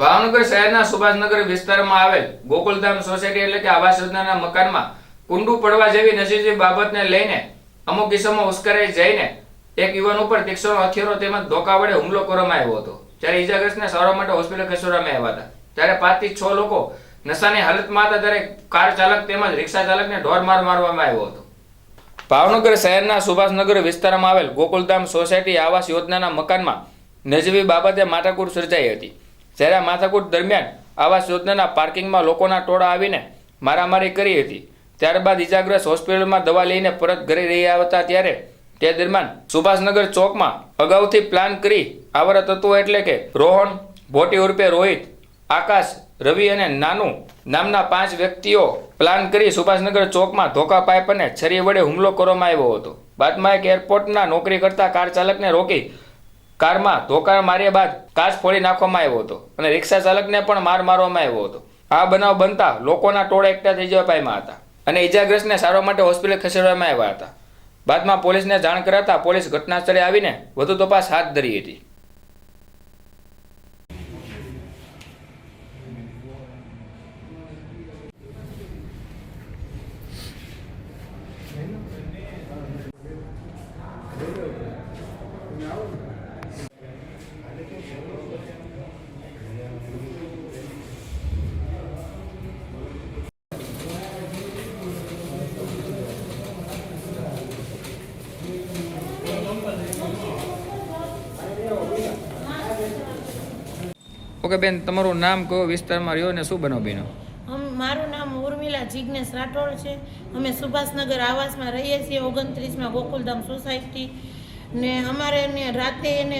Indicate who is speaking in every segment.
Speaker 1: ભાવનગર શહેરના સુભાષનગર વિસ્તારમાં આવેલ ગોકુલધામ સોસાયટી એટલે કે આવાસ યોજનાના મકાનમાં કુંડું પડવા જેવી નજીવી બાબતને લઈને અમુક કિસ્સામાં ઉશ્કેરાઈ જઈને એક યુવાન ઉપર તીક્ષ્ણ હથિયારો તેમજ ધોકા વડે હુમલો કરવામાં આવ્યો હતો. જ્યારે ઈજાગ્રસ્તને સારવાર માટે હોસ્પિટલ ખસેડવામાં આવ્યા હતા. ત્યારે પાંચથી છ લોકો નશાની હાલતમાં હતા. ત્યારે કાર ચાલક તેમજ રિક્ષા ચાલકને ઢોર માર મારવામાં આવ્યો હતો. ભાવનગર શહેરના સુભાષનગર વિસ્તારમાં આવેલ ગોકુલધામ સોસાયટી આવાસ યોજનાના મકાનમાં નજીવી બાબતે માથાકૂટ સર્જાઈ હતી. જ્યારે આ માથાકૂટ દરમિયાન આવાસ યોજનાના પાર્કિંગમાં લોકોના ટોળા આવીને મારામારી કરી હતી, ત્યારબાદ ઇજાગ્રસ્ત હોસ્પિટલમાં દવા લઈને પરત ઘરે રહ્યા હતા ત્યારે તે દરમિયાન સુભાષનગર ચોકમાં અગાઉથી પ્લાન કરી આવરત તત્વો એટલે કે રોહન, ભોટી ઉર્ફે રોહિત, આકાશ, રવિ અને નાનું નામના પાંચ વ્યક્તિઓ પ્લાન કરી સુભાષનગર ચોકમાં ધોકા પાઇપ અને છરી વડે હુમલો કરવામાં આવ્યો હતો. બાદમાં એક એરપોર્ટના નોકરી કરતા કાર ચાલકને રોકી કારમાં ધોકા માર્યા બાદ કાચ ફોડી નાખવામાં આવ્યો હતો અને રિક્ષા ચાલકને પણ માર મારવામાં આવ્યો હતો. આ બનાવ બનતા લોકોના ટોળા એકઠા થઈ જવા પામ્યા હતા અને ઈજાગ્રસ્તને સારવાર માટે હોસ્પિટલ ખસેડવામાં આવ્યા હતા. બાદમાં પોલીસને જાણ કરાતા પોલીસ ઘટના સ્થળે આવીને વધુ તપાસ હાથ ધરી હતી. ઓકે બેન, તમારું નામ કયો વિસ્તારમાં રહ્યો ને શું બનો
Speaker 2: બેનો? મારું નામ ઉર્મિલા જિજ્ઞેશ રાઠોડ છે. અમે સુભાષનગર આવાસમાં રહીએ છીએ, ઓગણત્રીસમાં ગોકુલધામ સોસાયટી. ને અમારે એને રાતે એને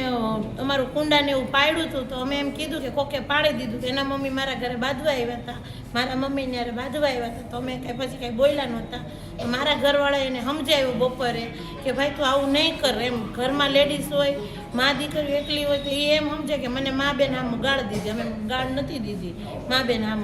Speaker 2: અમારું કુંડાને એવું પાડ્યું હતું, તો અમે એમ કીધું કે કોકે પાડી દીધું એના મમ્મી મારા ઘરે બાંધવા આવ્યા હતા. મારા મમ્મી ત્યારે બાંધવા આવ્યા હતા, તો અમે કાંઈ પછી કાંઈ બોલ્યા નહોતા. મારા ઘરવાળાએ એને સમજાવ્યું બપોરે કે ભાઈ તું આવું નહીં કર, એમ ઘરમાં લેડીઝ હોય, મા દીકરી એકલી હોય તો એ એમ સમજે કે મને મા બેન આમ ગાળ દીધી. અમે ગાળ નથી દીધી, મા બેન આમ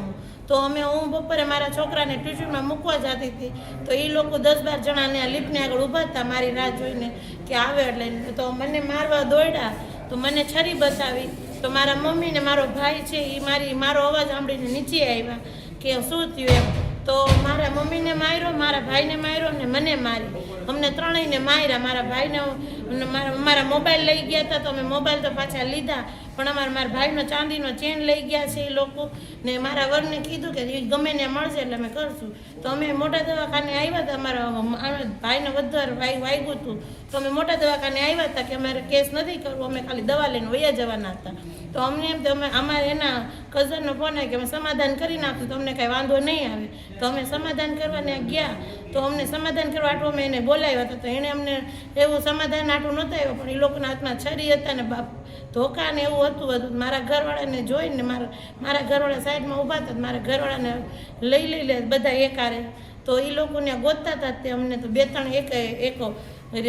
Speaker 2: તો અમે હું બપોરે મારા છોકરાને ટ્યુશનમાં મૂકવા જતી હતી. તો એ લોકો દસ બાર જણાને આ લિફ્ટને આગળ ઊભા હતા મારી રાહ જોઈને કે આવે એટલે તો મને મારવા દોડ્યા તો મને છરી બતાવી. તો મારા મમ્મી ને મારો ભાઈ છે એ મારી, મારો અવાજ સાંભળીને નીચે આવ્યા કે શું થયું એમ. તો મારા મમ્મીને માર્યો, મારા ભાઈને માર્યો ને મને મારી. અમને ત્રણેયને માર્યા. મારા ભાઈને મારા મારા મોબાઈલ લઈ ગયા હતા તો અમે મોબાઈલ તો પાછા લીધા. પણ અમારા મારા ભાઈનો ચાંદીનો ચેન લઈ ગયા છે એ લોકો. ને મારા વરને કીધું કે એ ગમે ને મળશે એટલે અમે કરશું. તો અમે મોટા દવાખાને આવ્યા હતા અમારા ભાઈને વધારે ભાઈ વાગ્યું હતું. તો અમે મોટા દવાખાને આવ્યા હતા કે અમારે કેસ નથી કરવો. અમે ખાલી દવા લઈને વયા જવાના હતા. તો અમને એમ તો અમે અમારે એના કઝનનો ફોન આવ્યો કે અમે સમાધાન કરી નાખ્યું તો અમને કાંઈ વાંધો નહીં આવે. તો અમે સમાધાન કરવાને ગયા. તો અમને સમાધાન કરવા આટલું અમે એને બોલાવ્યા હતા તો એણે અમને એવું સમાધાન આટલું નહોતો આવ્યો પણ એ લોકોના હાથમાં છરી હતા ને બાપ ધોકા ને એવું હતું હતું મારા ઘરવાળાને જોઈને મારા મારા ઘરવાળા સાઈડમાં ઊભા હતા મારા ઘરવાળાને લઈ લઈ લે, બધા એકારે તો એ લોકોને ગોતતા હતા તે અમને તો બે ત્રણ એક એક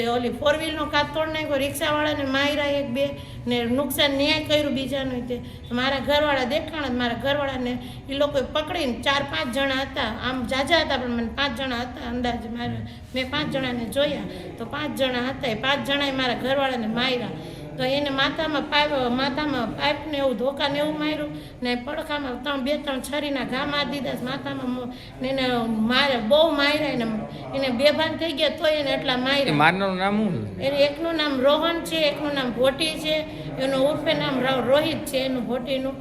Speaker 2: ઓલી ફોર વ્હીલનો કાચ તોડ નાખ્યો, રિક્ષાવાળાને માર્યા એક બે, ને નુકસાન ન્યાય કર્યું બીજાનું તે. મારા ઘરવાળા દેખાણા, મારા ઘરવાળાને એ લોકોએ પકડીને ચાર પાંચ જણા હતા. આમ જાજા હતા, પણ મને પાંચ જણા હતા અંદાજે મારા મેં પાંચ જણાને જોયા. તો પાંચ જણા હતા. એ પાંચ જણાએ મારા ઘરવાળાને માર્યા. તો એને માથામાં પાઇપ માથામાં પાઇપને એવું ધોકાને એવું માર્યું ને પડખામાં ત્રણ બે ત્રણ છરીના ઘા મારી દીધા માથામાં ને એને મારે બહુ માર્યા એને. એને બેભાન થઈ ગયા તોય એને એટલા માર્યા.
Speaker 1: મારનારું નામ શું
Speaker 2: એને એકનું નામ રોહન છે એકનું નામ ભોટી છે. એનું ઉર્ફે નામ રોહિત છે એનું ભોટીનું.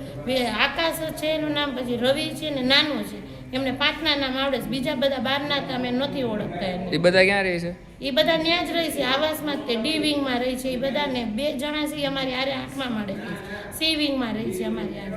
Speaker 2: આકાશ છે એનું નામ પછી રવિ છે ને નાનું છે. એમને પાંચના નામ આવડે છે. બીજા બધા બારના અમે નથી ઓળખતા
Speaker 1: એ બધા ક્યાં રહે છે?
Speaker 2: એ બધા ત્યાં જ રહે છે આવાસમાં તે ડીવિંગમાં રહે છે. એ બધાને બે જણા છે અમારી આરે આંખમાં મળે છે. સી વિંગમાં રહે છે અમારી આરે